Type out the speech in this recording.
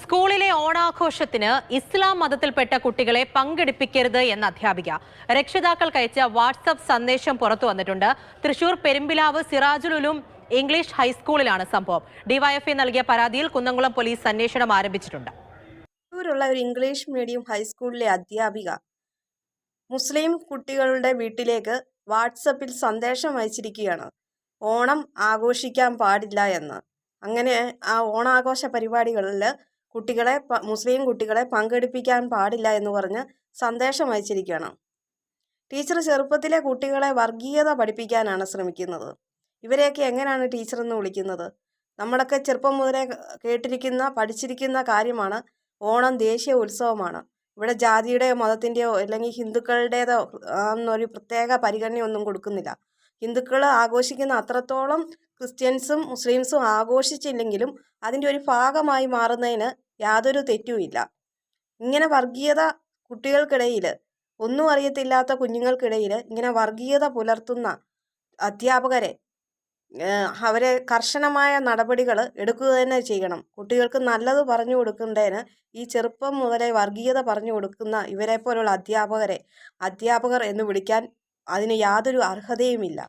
സ്കൂളിലെ ഓണാഘോഷത്തിന് ഇസ്ലാം മതത്തിൽപ്പെട്ട കുട്ടികളെ പങ്കെടുപ്പിക്കരുത് എന്ന അധ്യാപിക. രക്ഷിതാക്കൾക്ക് അയച്ച വാട്സപ്പ് സന്ദേശം പുറത്തു വന്നിട്ടുണ്ട്. തൃശൂർ പെരുമ്പിലാവ് സിറാജുലുലും ഇംഗ്ലീഷ് ഹൈസ്കൂളിലാണ് സംഭവം. ഡിവൈഎഫ്ഐ നൽകിയ പരാതിയിൽ കുന്നംകുളം പോലീസ് അന്വേഷണം ആരംഭിച്ചിട്ടുണ്ട്. തൃശ്ശൂരുള്ള ഒരു ഇംഗ്ലീഷ് മീഡിയം ഹൈസ്കൂളിലെ അധ്യാപിക മുസ്ലിം കുട്ടികളുടെ വീട്ടിലേക്ക് വാട്സപ്പിൽ സന്ദേശം അയച്ചിരിക്കുകയാണ്. ഓണം ആഘോഷിക്കാൻ പാടില്ല എന്ന്. അങ്ങനെ ആ ഓണാഘോഷ പരിപാടികളിൽ കുട്ടികളെ മുസ്ലിം കുട്ടികളെ പങ്കെടുപ്പിക്കാൻ പാടില്ല എന്ന് പറഞ്ഞ് സന്ദേശം അയച്ചിരിക്കുകയാണ്. ടീച്ചർ ചെറുപ്പത്തിലെ കുട്ടികളെ വർഗീയത പഠിപ്പിക്കാനാണ് ശ്രമിക്കുന്നത്. ഇവരെയൊക്കെ എങ്ങനെയാണ് ടീച്ചർ എന്ന് വിളിക്കുന്നത്? നമ്മളൊക്കെ ചെറുപ്പം മുതലേ കേട്ടിരിക്കുന്ന പഠിച്ചിരിക്കുന്ന കാര്യമാണ് ഓണം ദേശീയ ഉത്സവമാണ്. ഇവിടെ ജാതിയുടെയോ മതത്തിന്റെയോ അല്ലെങ്കിൽ ഹിന്ദുക്കളുടേതോ എന്നൊരു പ്രത്യേക പരിഗണനയൊന്നും കൊടുക്കുന്നില്ല. ഹിന്ദുക്കൾ ആഘോഷിക്കുന്ന അത്രത്തോളം ക്രിസ്ത്യൻസും മുസ്ലിംസും ആഘോഷിച്ചില്ലെങ്കിലും അതിന്റെ ഒരു ഭാഗമായി മാറുന്നതിന് യാതൊരു തെറ്റുമില്ല ഇങ്ങനെ വർഗീയത കുട്ടികൾക്കിടയിൽ ഒന്നും അറിയത്തില്ലാത്ത കുഞ്ഞുങ്ങൾക്കിടയിൽ ഇങ്ങനെ വർഗീയത പുലർത്തുന്ന അധ്യാപകരെ അവരെ കർശനമായ നടപടികൾ എടുക്കുക തന്നെ ചെയ്യണം. കുട്ടികൾക്ക് നല്ലത് പറഞ്ഞു കൊടുക്കേണ്ടതിന് ഈ ചെറുപ്പം മുതലേ വർഗീയത പറഞ്ഞു കൊടുക്കുന്ന ഇവരെ പോലുള്ള അധ്യാപകരെ അധ്യാപകർ എന്ന് വിളിക്കാൻ അതിന് യാതൊരു അർഹതയുമില്ല.